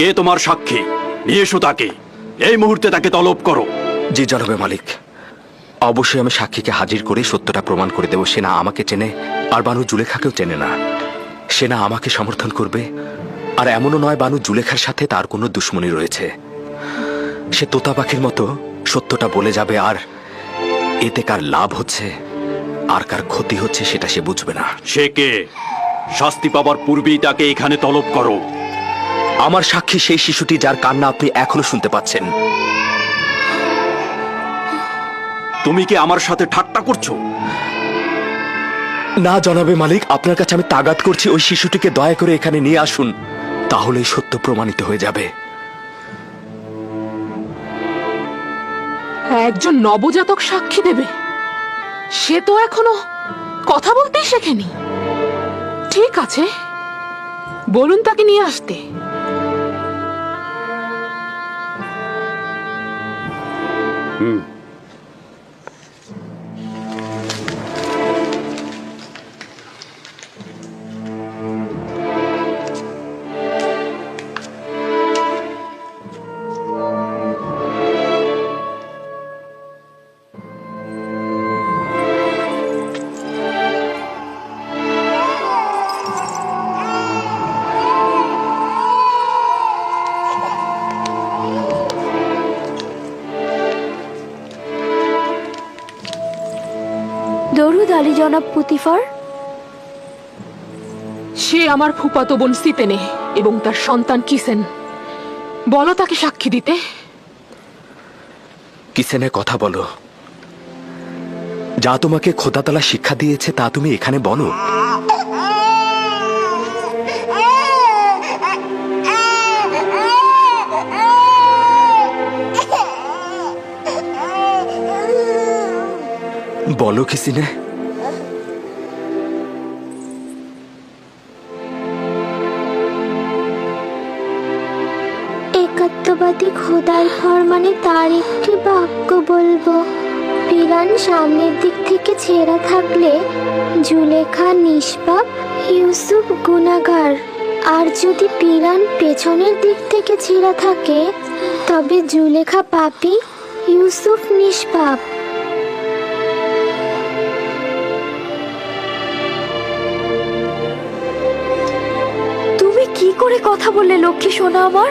কে তোমার সাক্ষী? নিয়ে এসো তাকে। এই মুহূর্তে তাকে তলব করো। জি জনাবে মালিক। অবশ্যই আমি সাক্ষীকে হাজির করে সত্যটা প্রমাণ করে দেব। সে না আমাকে চেনে আর বানু জুলেখাকেও চেনে না। সে না আমাকে সমর্থন করবে আর এমনও নয় বানু জুলেখার সাথে তার কোনো দুশ্মনী রয়েছে। সে তোতা পাখির মতো সত্যটা বলে যাবে আর এতে কার লাভ হচ্ছে আর কার ক্ষতি হচ্ছে সেটা সে বুঝবে না। সে কে? শাস্তি পাবার পূর্বেই তাকে এখানে তলব করো। আমার সাক্ষী সেই শিশুটি যার কান্না আপনি এখনও শুনতে পাচ্ছেন। তুমি কি আমার সাথে ঠাট্টা করছ? না, জনাবে মালিক, আপনার কাছে আমি তাগাদ করছি, ওই শিশুটিকে দয়া করে এখানে নিয়ে আসুন, তাহলেই সত্য প্রমাণিত হয়ে যাবে। একজন নবজাতক সাক্ষী দেবে? সে তো এখনও কথা বলতেই শেখেনি। ঠিক আছে, বলুন তাকে নিয়ে আসতে। Mm. দরুদ আলী জনাব পুতিফার? সে আমার ফুপাতো বোন সিতেনে এবং তার সন্তান কিসেন? বলো তাকে সাক্ষী দিতে। কিসেনে কথা বলো। যা তোমাকে খোদাতলা শিক্ষা দিয়েছে তা তুমি এখানে বলো বলো কিসিনে একাত্মবাদী খোদার ফরমানে তার একটি বাক্য বলব। পিরান সামনের দিক থেকে ছেঁড়া থাকলে জুলেখা, নিষ্পাপ, ইউসুফ গুনাগার। আর যদি পিরান পেছনের দিক থেকে ছেঁড়া থাকে, তবে জুলেখা পাপি, ইউসুফ নিষ্পাপ। কথা বললে লক্ষ্মী সোনা আমার?